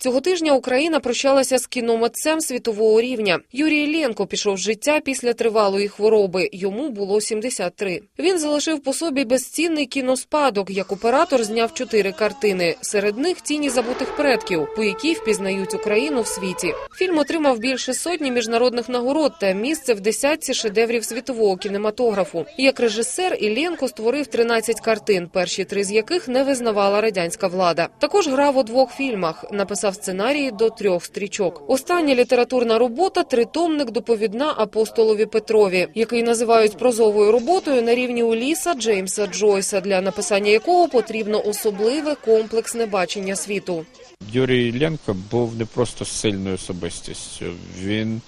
Цього тижня Україна прощалася з кіномитцем світового рівня. Юрій Іллєнко пішов з життя після тривалої хвороби. Йому було 73. Він залишив по собі безцінний кіноспадок. Як оператор зняв чотири картини. Серед них тіні забутих предків, по якій впізнають Україну в світі. Фільм отримав більше сотні міжнародних нагород та місце в десятці шедеврів світового кінематографу. Як режисер Іллєнко створив 13 картин, перші три з яких не визнавала радянська влада. Також грав у двох фільмах, написав сценарії до трьох стрічок. Остання літературна робота тритомник доповідна апостолові Петрові, який називають прозовою роботою на рівні Уліса Джеймса Джойса, для написання якого потрібно особливе комплексне бачення світу. Юрій Іллєнко був не просто сильною особистістю. Він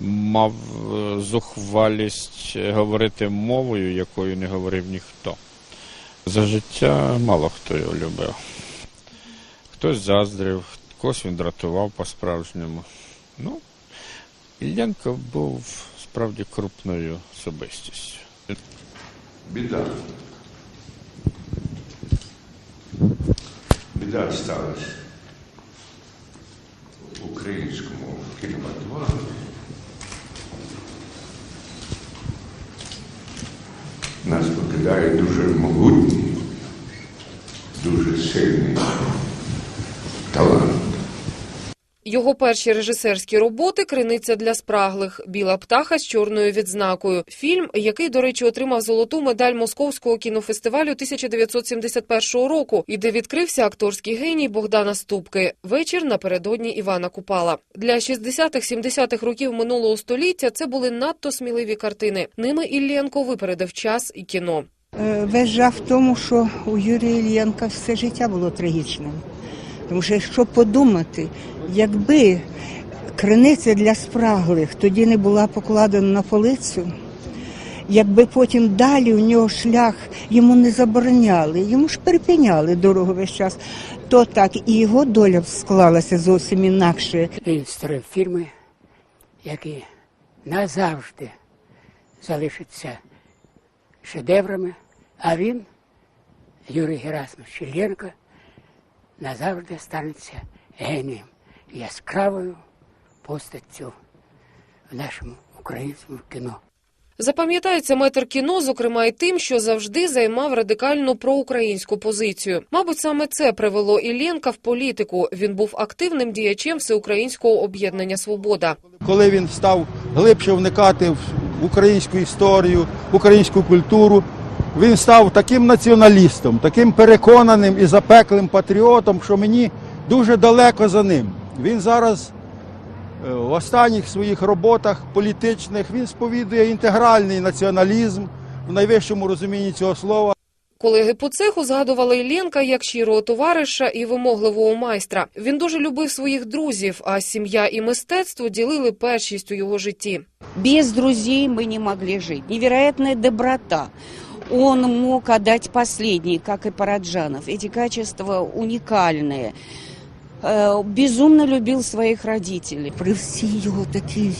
мав е, зухвалість говорити мовою, якою не говорив ніхто. За життя мало хто його любив. Хтось заздрив, когось він дратував по-справжньому. Ну, Іллєнко був справді крупною особистістю. Біда. Біда сталася українському кінематографі. Нас покидає дуже могутній, дуже сильний талант. Його перші режисерські роботи Криниця для спраглих, Біла птаха з чорною відзнакою. Фільм, який, до речі, отримав золоту медаль Московського кінофестивалю 1991 року, і де відкрився акторський геній Богдана Ступки. Вечір напередодні Івана Купала. Для 60-х-70-х років минулого століття це були надто сміливі картини. Ними Іллєнко випередив час і кіно. Е, Весь жах в тому, що у Юрія Ільєнка все життя було трагічним. Тому що якщо подумати, якби криниця для спраглих тоді не була покладена на полицю, якби потім далі у нього шлях йому не забороняли, йому ж перепиняли дорогу весь час, то так і його доля склалася зовсім інакше. Він створив фільми, які назавжди залишаться шедеврами, а він, Юрій Герасимович Іллєнко, назавжди станеться генієм, яскравою постаттю в нашому українському кіно. Запам'ятається метр кіно, зокрема, і тим, що завжди займав радикально проукраїнську позицію. Мабуть, саме це привело Іллєнка в політику. Він був активним діячем всеукраїнського об'єднання Свобода. коли він став глибше вникати в українську історію, в українську культуру, він став таким націоналістом, таким переконаним і запеклим патріотом, що мені дуже далеко за ним. Він зараз е, в останніх своїх роботах політичних він сповідує інтегральний націоналізм в найвищому розумінні цього слова. Колеги по цеху згадували Іллєнка як щирого товариша і вимогливого майстра. Він дуже любив своїх друзів, а сім'я і мистецтво ділили першість у його житті. Без друзей мы не могли жить. Невероятная доброта Он мог отдать последний, как и Параджанов. Эти качества уникальные. Э, Безумно любил своих родителей. При всій його такій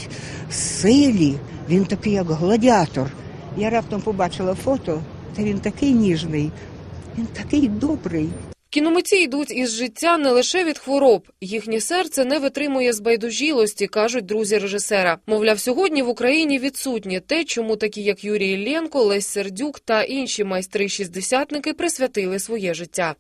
силі, він такий як гладіатор. Я раптом побачила фото, та він такий ніжний, він такий добрий. Кіномитці йдуть із життя не лише від хвороб. Їхнє серце не витримує збайдужілості, кажуть друзі режисера. Мовляв, сьогодні в Україні відсутнє те, чому такі, як Юрій Іллєнко, Лесь Сердюк та інші майстри-шістдесятники присвятили своє життя.